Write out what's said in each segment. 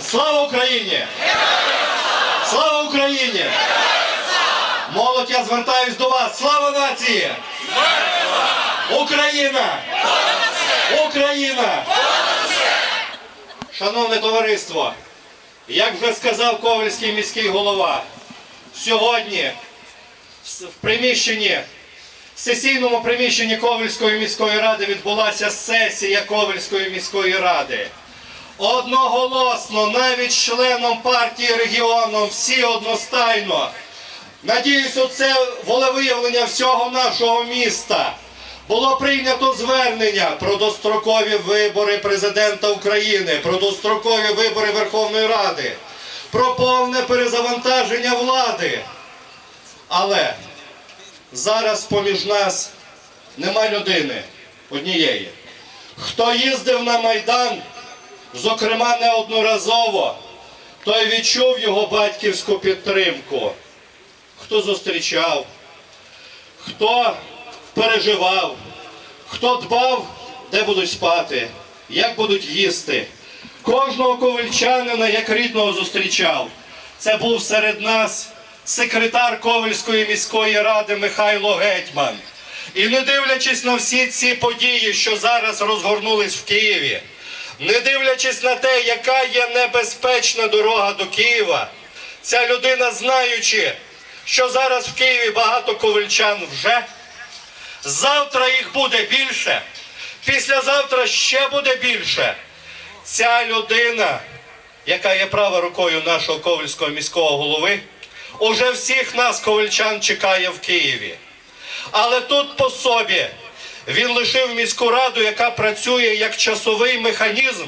Слава Україні! Слава Україні! Молодь, я звертаюсь до вас. Слава нації! Україна! Україна! Шановне товариство, як вже сказав Ковальський міський голова, сьогодні в приміщенні, в сесійному приміщенні Ковальської міської ради відбулася сесія Ковальської міської ради. Одноголосно, навіть членом партії регіону, всі одностайно. Надіюсь, оце волевиявлення всього нашого міста. Було прийнято звернення про дострокові вибори президента України, про дострокові вибори Верховної Ради, про повне перезавантаження влади. Але зараз поміж нас нема людини однієї. Хто їздив на Майдан, зокрема неодноразово, той відчув його батьківську підтримку. Хто зустрічав, хто переживав, хто дбав, де будуть спати, як будуть їсти. Кожного ковальчанина як рідного зустрічав. Це був серед нас секретар Ковальської міської ради Михайло Гетьман. І не дивлячись на всі ці події, що зараз розгорнулись в Києві, не дивлячись на те, яка є небезпечна дорога до Києва, ця людина, знаючи, що зараз в Києві багато ковальчан вже, завтра їх буде більше, післязавтра ще буде більше. Ця людина, яка є правою рукою нашого ковальського міського голови, уже всіх нас, ковальчан, чекає в Києві. Але тут по собі він лишив міську раду, яка працює як часовий механізм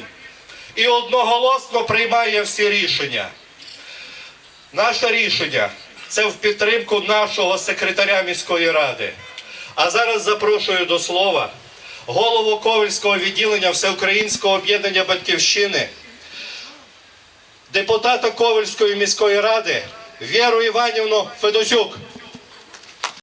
і одноголосно приймає всі рішення. Наше рішення це в підтримку нашого секретаря міської ради. А зараз запрошую до слова голову Ковальського відділення Всеукраїнського об'єднання Батьківщини, депутата Ковальської міської ради Віру Іванівну Федосюк.